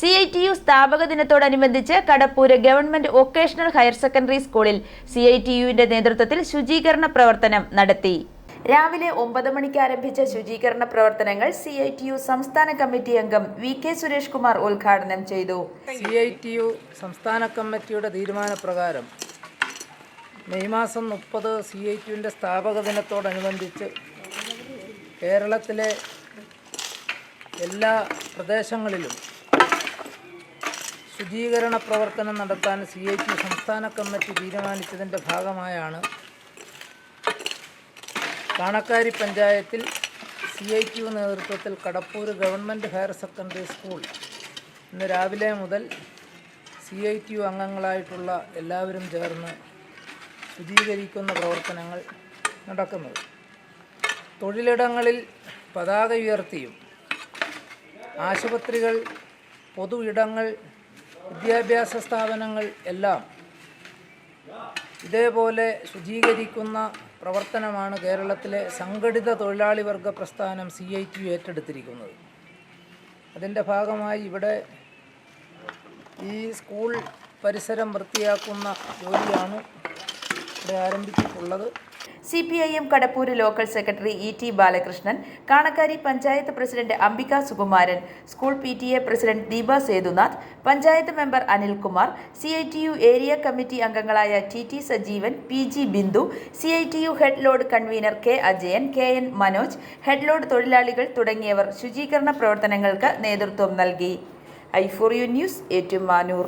C I T U സ്ഥാപക ദിനത്തോടനുബന്ധിച്ച് Kadappoor government vocational higher secondary സ്കൂളിൽ സി ഐ ടി യുവിന്റെ നേതൃത്വത്തിൽ ശുചീകരണ പ്രവർത്തനം നടത്തി. രാവിലെ ഒമ്പത് മണിക്ക് ആരംഭിച്ച ശുചീകരണ പ്രവർത്തനങ്ങൾ സി ഐ ടി യു സംസ്ഥാന കമ്മിറ്റി അംഗം വി കെ സുരേഷ് കുമാർ ഉദ്ഘാടനം ചെയ്തു. സി ഐ ടി യു സംസ്ഥാന കമ്മിറ്റിയുടെ തീരുമാനപ്രകാരം മെയ് മാസം മുപ്പത് സി ഐ ടി യുവിന്റെ സ്ഥാപക ദിനത്തോടനുബന്ധിച്ച് കേരളത്തിലെ എല്ലാ പ്രദേശങ്ങളിലും ശുചീകരണ പ്രവർത്തനം നടത്താൻ സി ഐ ടി സംസ്ഥാന കമ്മിറ്റി തീരുമാനിച്ചതിന്റെ ഭാഗമായാണ് കാണക്കാരി പഞ്ചായത്തിൽ സി ഐ ടി നേതൃത്വത്തിൽ Kadappoor government higher secondary school ഇന്ന് രാവിലെ മുതൽ സി ഐ ടി യു അംഗങ്ങളായിട്ടുള്ള എല്ലാവരും ചേർന്ന് ശുചീകരിക്കുന്ന പ്രവർത്തനങ്ങൾ നടക്കുന്നത്. തൊഴിലിടങ്ങളിൽ പതാക ഉയർത്തിയും ആശുപത്രികൾ പൊതു ഇടങ്ങൾ വിദ്യാഭ്യാസ സ്ഥാപനങ്ങൾ എല്ലാം ഇതേപോലെ ശുചീകരിക്കുന്ന പ്രവർത്തനമാണ് കേരളത്തിലെ സംഘടിത തൊഴിലാളി വർഗ പ്രസ്ഥാനം സി ഐ ടി ഏറ്റെടുത്തിരിക്കുന്നത്. അതിന്റെ ഭാഗമായി ഇവിടെ ഈ സ്കൂൾ പരിസരം വൃത്തിയാക്കുന്ന ജോലിയാണ് ഇവിടെ ആരംഭിച്ചിട്ടുള്ളത്. C P I M Kadappoor local secretary E T Balakrishnan Kanakkary panchayat president Ambika Sukumaran school P T A president Deepa Sethunath panchayat member Anilkumar C I T U area committee അംഗങ്ങളായ T T Sajeevan P G Bindu C I T U head load convener K Ajayan K N Manoj head load തൊഴിലാളികൾ തുടങ്ങിയവർ ശുചീകരണ പ്രവർത്തനങ്ങൾക്ക് നേതൃത്വം നൽകി. I for U news Ettumanoor.